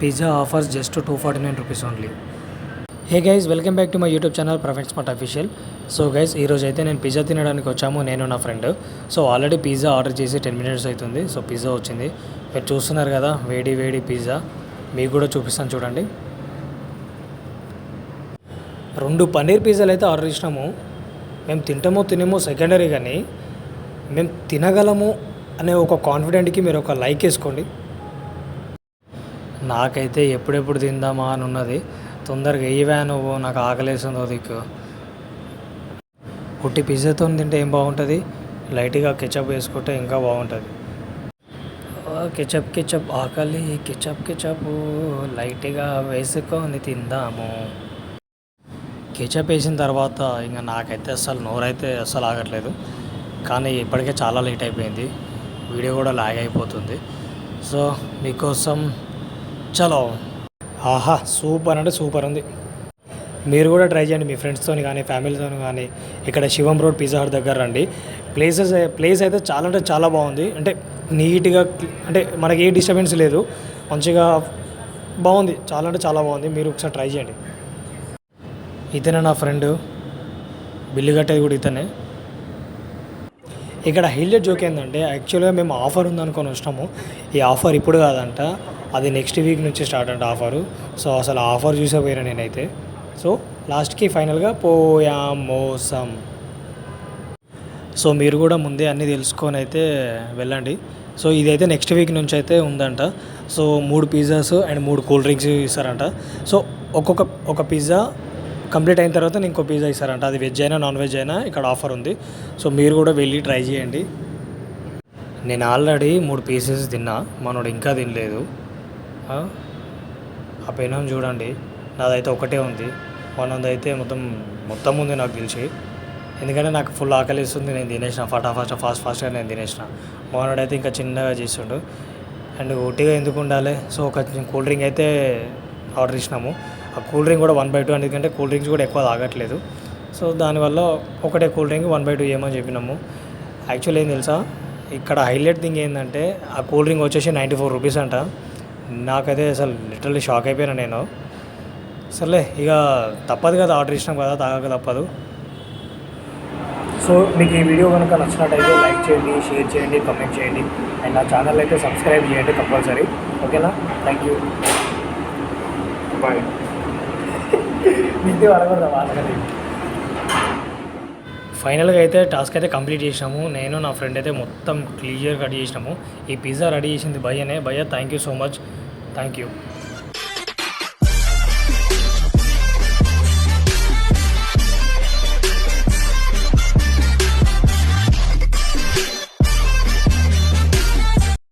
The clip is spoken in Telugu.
Pizza offers just two forty nine rupees only. Hey guys welcome back to my YouTube channel prophet smart official so guys ఈరోజు అయితే నేను పిజ్జా తినడానికి వచ్చాము నేను నా friend so already pizza order చేసి టెన్ మినిట్స్ అవుతుంది. సో పిజ్జా వచ్చింది. మీరు చూస్తున్నారు కదా వేడి వేడి పిజ్జా మీకు కూడా చూపిస్తాను చూడండి. రెండు పన్నీర్ పిజ్జాలు అయితే ఆర్డర్ చేసినాము మేము తింటామో తినేమో సెకండరీ కానీ మేము తినగలము అనే ఒక కాన్ఫిడెంట్కి మీరు ఒక లైక్ వేసుకోండి. నాకైతే ఎప్పుడెప్పుడు తిందామా అని ఉన్నది తొందరగా వేయవా నువ్వు? నాకు ఆకలేసిందో దిక్కు పుట్టి పిజ్జాతో తింటే ఏం బాగుంటుంది? లైట్గా కెచప్ వేసుకుంటే ఇంకా బాగుంటుంది. కెచప్ కెచప్ ఆకలి కెచప్ కెచప్. లైట్గా వేసుకొని తిందాము. కెచప్ వేసిన తర్వాత ఇంకా నాకైతే అసలు నోరైతే అస్సలు ఆగట్లేదు. కానీ ఇప్పటికే చాలా లేట్ అయిపోయింది. వీడియో కూడా లాగ్ అయిపోతుంది. సో మీకోసం చలో ఆహా సూపర్ అంటే సూపర్ ఉంది. మీరు కూడా ట్రై చేయండి మీ ఫ్రెండ్స్తో కానీ ఫ్యామిలీతో కానీ. ఇక్కడ శివం రోడ్ పిజ్జా హట్ దగ్గర రండి. ప్లేసెస్ ప్లేస్ అయితే చాలా అంటే చాలా బాగుంది. అంటే నీట్గా అంటే మనకి ఏ డిస్టర్బెన్స్ లేదు. మంచిగా బాగుంది. చాలా అంటే చాలా బాగుంది. మీరు ఒకసారి ట్రై చేయండి. ఇతనే నా ఫ్రెండ్ బిల్లు కట్టేది కూడా ఇతనే. ఇక్కడ హైలైట్ జోక్ ఏంటంటే యాక్చువల్గా మేము ఆఫర్ ఉందనుకొని వచ్చినాము. ఈ ఆఫర్ ఇప్పుడు కాదంట. అది నెక్స్ట్ వీక్ నుంచి స్టార్ట్ అంట ఆఫరు సో అసలు ఆఫర్ చూసే పోయినా నేనైతే. సో లాస్ట్కి ఫైనల్గా పోయా మోసం. సో మీరు కూడా ముందే అన్నీ తెలుసుకొని అయితే వెళ్ళండి. సో ఇదైతే నెక్స్ట్ వీక్ నుంచి అయితే ఉందంట. సో మూడు పిజ్జాస్ అండ్ మూడు కూల్ డ్రింక్స్ ఇస్తారంట. సో ఒక్కొక్క ఒక పిజ్జా కంప్లీట్ అయిన తర్వాత ఇంకో పిజ్జా ఇస్తారంట. అది వెజ్ అయినా నాన్ వెజ్ అయినా ఇక్కడ ఆఫర్ ఉంది. సో మీరు కూడా వెళ్ళి ట్రై చేయండి. నేను ఆల్రెడీ మూడు పీసెస్ తిన్నా. మనోడు ఇంకా తినలేదు. ఆ? ఆ పెనం చూడండి. నాదైతే ఒకటే ఉంది. మనది అయితే మొత్తం మొత్తం ఉంది నాకు తెలిసి ఎందుకంటే నాకు ఫుల్ ఆకలిస్తుంది. నేను తినేసిన ఫటాఫాస్ట్ ఫాస్ట్ ఫాస్ట్గా నేను తినేసిన. మనోడైతే ఇంకా చిన్నగా చేస్తుండు. అండ్ ఒట్టిగా ఎందుకు ఉండాలి? సో ఒక కూల్ డ్రింక్ అయితే ఆర్డర్ ఇచ్చినాము. ఆ కూల్ డ్రింక్ కూడా వన్ బై టూ ఎందుకంటే కూల్ డ్రింక్స్ కూడా ఎక్కువ తాగట్లేదు. సో దానివల్ల ఒకటే cool drink one by two ఏమని చెప్పినాము. యాక్చువల్ ఏం తెలుసా? ఇక్కడ హైలైట్ థింగ్ ఏంటంటే ఆ కూల్ డ్రింక్ వచ్చేసి నైంటీ ఫోర్ రూపీస్ అంట. నాకైతే అసలు లిటరల్లీ షాక్ అయిపోయినా నేను. సర్లే ఇక తప్పదు కదా ఆర్డర్ ఇచ్చినాం కదా తాగక తప్పదు. సో మీకు ఈ వీడియో కనుక నచ్చినట్టయితే లైక్ చేయండి షేర్ చేయండి కామెంట్ చేయండి. అండ్ నా ఛానల్ అయితే సబ్స్క్రైబ్ చేయండి కంపల్సరీ. ఓకేనా? థ్యాంక్ యూ బాయ్ నిద్ర అడగదా వాళ్ళని ఫైనల్గా అయితే టాస్క్ అయితే కంప్లీట్ చేసినాము. నేను నా ఫ్రెండ్ అయితే మొత్తం క్లియర్ రెడీ చేసినాము. ఈ పిజ్జా రెడీ చేసింది భయ్యనే. భయ్య thank you so much thank you